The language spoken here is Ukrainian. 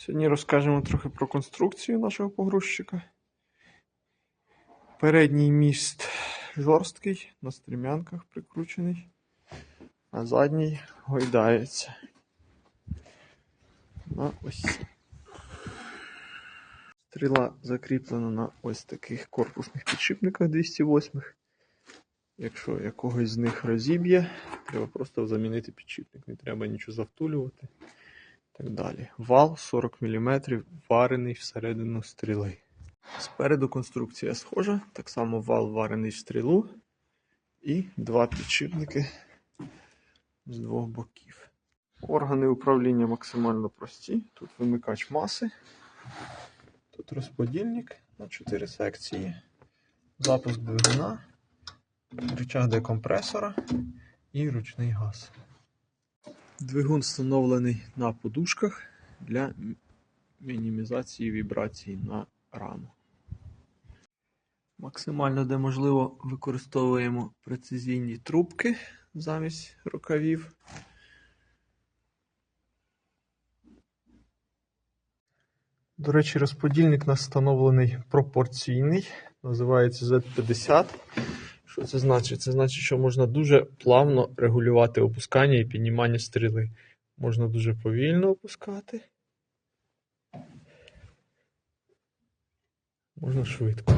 Сьогодні розкажемо трохи про конструкцію нашого погрузчика. Передній міст жорсткий, на стрімянках прикручений, а задній гойдається. На ось. Стріла закріплена на ось таких корпусних підшипниках 208. Якщо якогось з них розіб'є, треба просто замінити підшипник, не треба нічого завтулювати так далі. Вал 40 мм варений всередину стріли. Спереду конструкція схожа, так само вал варений в стрілу і два підшипники з двох боків. Органи управління максимально прості. Тут вимикач маси, тут розподільник на 4 секції, запуск двигуна, рычаг декомпресора і ручний газ. Двигун встановлений на подушках для мінімізації вібрацій на раму. Максимально де можливо використовуємо прецизійні трубки замість рукавів. До речі, розподільник у нас встановлений пропорційний, називається Z50. Що це значить? Це значить, що можна дуже плавно регулювати опускання і піднімання стріли. Можна дуже повільно опускати. Можна швидко.